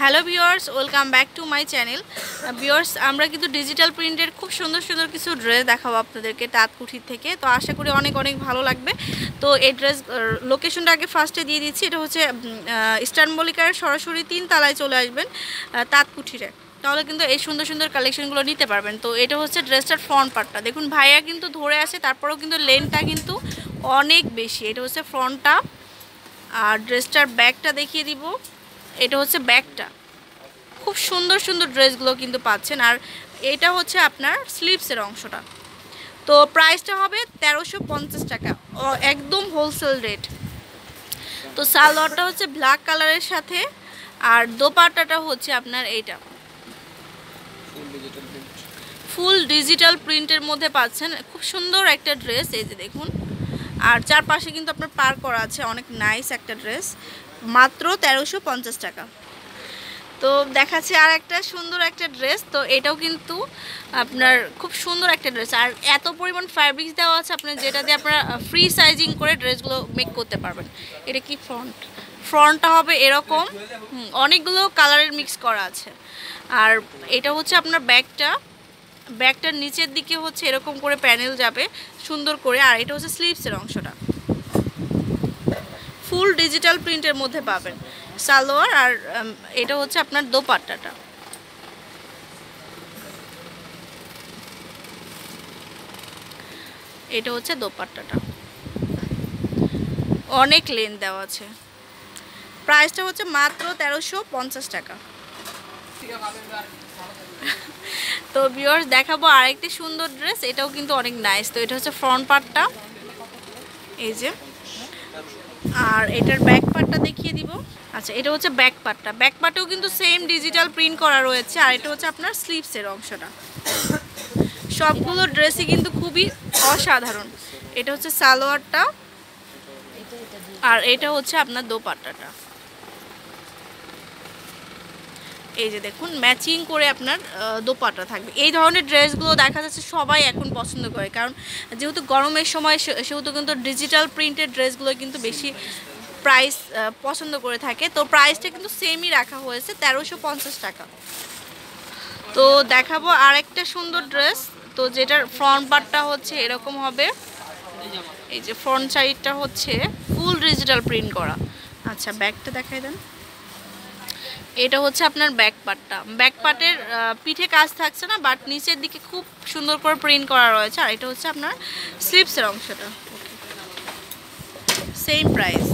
Hello viewers, welcome back to my channel. Viewers, আমরা কিন্তু digital প্রিন্টের খুব সুন্দর সুন্দর কিছু ড্রেস দেখাবো আপনাদেরকে তাঁতকুঠির থেকে। তো আশা করি অনেক অনেক ভালো লাগবে। তো এই ড্রেস লোকেশনটা আগে ফার্স্টে দিয়ে দিচ্ছি। এটা হচ্ছে ইস্টার্ন মল্লিকার সরাসরি তিন তালায় চলে আসবেন তাঁতকুঠিরে। তাহলে কিন্তু এই সুন্দর সুন্দর কালেকশনগুলো নিতে পারবেন। তো এটা হচ্ছে ড্রেসটার ফ্রন্ট পার্টটা দেখুন, ভাইয়া কিন্তু ধরে আসে তারপরেও কিন্তু লেনটা কিন্তু অনেক বেশি। এটা হচ্ছে ফ্রন্টটা আর ড্রেসটার ব্যাগটা দেখিয়ে দিব। এটা হচ্ছে ব্যাগটা। খুব সুন্দর সুন্দর ড্রেসগুলো কিন্তু পাচ্ছেন। আর এটা হচ্ছে আপনার স্লিপসের অংশটা। তো প্রাইসটা হবে তেরোশো পঞ্চাশ টাকা। একদম হোলসেল রেট। তো সালোয়ারটা হচ্ছে ব্ল্যাক কালারের সাথে, আর দোপাট্টাটা হচ্ছে আপনার এইটা। ফুল ডিজিটাল প্রিন্টের মধ্যে পাচ্ছেন। খুব সুন্দর একটা ড্রেস, এই যে দেখুন। আর চারপাশে কিন্তু আপনার পার করা আছে, অনেক নাইস একটা ড্রেস। মাত্র তেরোশো পঞ্চাশ টাকা। তো দেখাচ্ছে আর একটা সুন্দর একটা ড্রেস, তো এটাও কিন্তু আপনার খুব সুন্দর একটা ড্রেস। আর এত পরিমাণ ফ্যাব্রিক্স দেওয়া আছে আপনার যেটা দিয়ে আপনারা ফ্রি সাইজিং করে ড্রেসগুলো মেক করতে পারবেন। এটা কি ফ্রন্ট ফ্রন্টটা হবে এরকম। অনেকগুলো কালারের মিক্স করা আছে। আর এটা হচ্ছে আপনার ব্যাগটা। ব্যাগটার নিচের দিকে হচ্ছে এরকম করে প্যানেল যাবে সুন্দর করে। আর এটা হচ্ছে স্লিভসের অংশটা। ফুল ডিজিটাল প্রিন্টের মধ্যে পাবেন। সালোয়ার আর এটা হচ্ছে আপনার দোপাট্টাটা। এটা হচ্ছে দোপাট্টাটা। অনেক লেন দেওয়া আছে। প্রাইসটা হচ্ছে মাত্র তেরোশো পঞ্চাশ টাকা। তো ভিউয়ার্স দেখাবো আরেকটি সুন্দর ড্রেস এটাও কিন্তু অনেক নাইস তো এটা হচ্ছে ফ্রন্ট পার্টটা এই যে। আর এটার ব্যাক পার্টটা দেখিয়ে দিব। আচ্ছা এটা হচ্ছে ব্যাক পার্টটা ব্যাক পার্টেও কিন্তু সেম ডিজিটাল প্রিন্ট করা রয়েছে, আর এটা হচ্ছে আপনার স্লিভসের অংশটা। সবগুলো ড্রেসই কিন্তু খুবই অসাধারণ। এটা হচ্ছে সালোয়ারটা, আর এটা হচ্ছে আপনার দোপাট্টাটা। এই যে দেখুন ম্যাচিং করে আপনার দোপাট্টা থাকবে। এই ধরনের ড্রেসগুলো দেখা যাচ্ছে সবাই এখন পছন্দ করে, কারণ যেহেতু গরমের সময় সেহেতু কিন্তু ডিজিটাল প্রিন্টের ড্রেসগুলো কিন্তু বেশি প্রাইস পছন্দ করে থাকে। তো প্রাইসটা কিন্তু সেমই রাখা হয়েছে, তেরোশো টাকা। তো দেখাবো আরেকটা সুন্দর ড্রেস। তো যেটার ফ্রন্ট পার্টটা হচ্ছে এরকম হবে। এই যে ফ্রন্ট সাইডটা হচ্ছে ফুল ডিজিটাল প্রিন্ট করা। আচ্ছা ব্যাগটা দেখাই দেন। এটা হচ্ছে আপনার ব্যাক পার্টটা ব্যাক পার্টের পিঠে কাজ থাকছে না বাট নিচের দিকে খুব সুন্দর করে প্রিন্ট করা রয়েছে, আর এটা হচ্ছে আপনার স্লিপসের অংশটা। সেম প্রাইস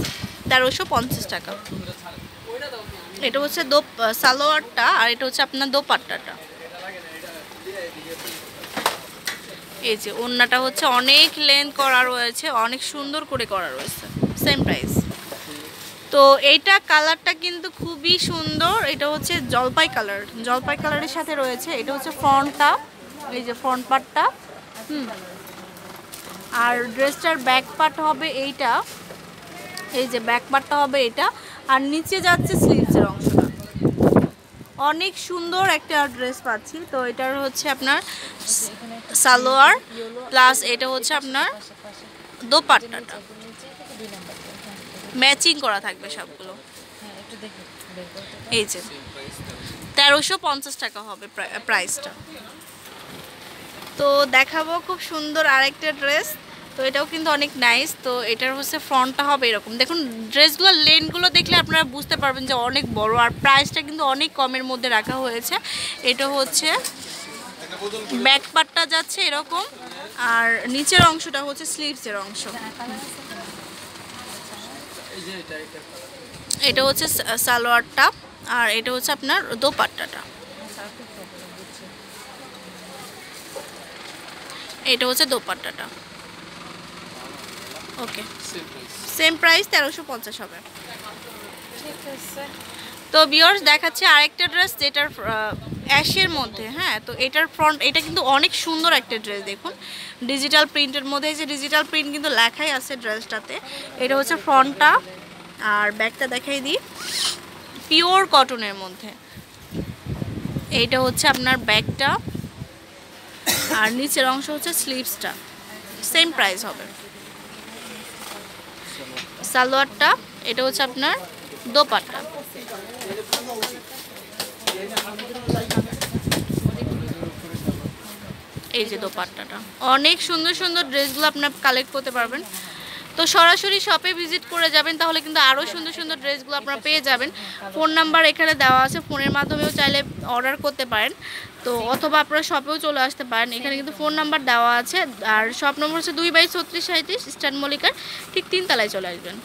তেরোশো পঞ্চাশ টাকা। এটা হচ্ছে দো সালোয়ারটা, আর এটা হচ্ছে আপনার দোপাট্টাটা। এই যে ওড়নাটা হচ্ছে অনেক লেন্থ করা রয়েছে, অনেক সুন্দর করে করা রয়েছে। সেম প্রাইস তো এইটা কালারটা কিন্তু খুবই সুন্দর। এটা হচ্ছে জলপাই কালার। জলপাই কালারের সাথে রয়েছে। এটা হচ্ছে ফ্রন্টটা এই যে ফ্রন্ট পার্টটা। হুম। আর ড্রেসটার ব্যাক পার্ট হবে এইটা। এই যে ব্যাক পার্টটা হবে এটা। আর নিচে যাচ্ছে স্লিভসের অংশটা। অনেক সুন্দর একটা ড্রেস পাচ্ছি। তো এটার হচ্ছে আপনার সালোয়ার, প্লাস এটা হচ্ছে আপনার দোপাট্টাটা। ম্যাচিং করা থাকবে সবগুলো। এই যে। তেরোশো পঞ্চাশ টাকা হবে প্রাইসটা। তো দেখাবো খুব সুন্দর আরেকটা ড্রেস। তো এটাও কিন্তু অনেক নাইস। তো এটার হচ্ছে ফ্রন্টটা হবে এরকম। দেখুন ড্রেসগুলো লেনগুলো দেখলে আপনারা বুঝতে পারবেন যে অনেক বড় আর প্রাইসটা কিন্তু অনেক কমের মধ্যে রাখা হয়েছে। এটা হচ্ছে ব্যাক পার্টটা যাচ্ছে এরকম আর নিচের অংশটা হচ্ছে স্লিভসের অংশ। এটা হচ্ছে সালোয়ারটা আর এটা হচ্ছে আপনার দোপাট্টাটা। এটা হচ্ছে দোপাট্টাটা। ওকে সেম প্রাইস তেরোশো পঞ্চাশ হবে। তো বিয়ার্স দেখাচ্ছে আরেকটা ড্রেস যেটার অ্যাশের মধ্যে হ্যাঁ তো এটার ফ্রন্ট এটা কিন্তু অনেক সুন্দর একটা ড্রেস দেখুন। ডিজিটাল প্রিন্টের মধ্যে যে ডিজিটাল প্রিন্ট কিন্তু লেখাই আছে ড্রেসটাতে এটা হচ্ছে ফ্রন্টটা আর ব্যাগটা দেখাই দিই। পিওর কটনের মধ্যে। এইটা হচ্ছে আপনার ব্যাগটা আর নিচের অংশ হচ্ছে স্লিভসটা সেম প্রাইস হবে। সালোয়ারটা, এটা হচ্ছে আপনার দোপাট্টা। এই যে দোপাট্টাটা। অনেক সুন্দর সুন্দর ড্রেসগুলো আপনার কালেক্ট করতে পারবেন। তো সরাসরি শপে ভিজিট করে যাবেন, তাহলে কিন্তু আরও সুন্দর সুন্দর ড্রেসগুলো আপনারা পেয়ে যাবেন। ফোন নাম্বার এখানে দেওয়া আছে ফোনের মাধ্যমেও চাইলে অর্ডার করতে পারেন। তো অথবা আপনারা শপেও চলে আসতে পারেন। এখানে কিন্তু ফোন নাম্বার দেওয়া আছে। আর শপ নম্বর হচ্ছে দুই বাই ছত্রিশ সাঁত্রিশ স্ট্যান্ড মল্লিকার ঠিক তিনতলায় চলে আসবেন।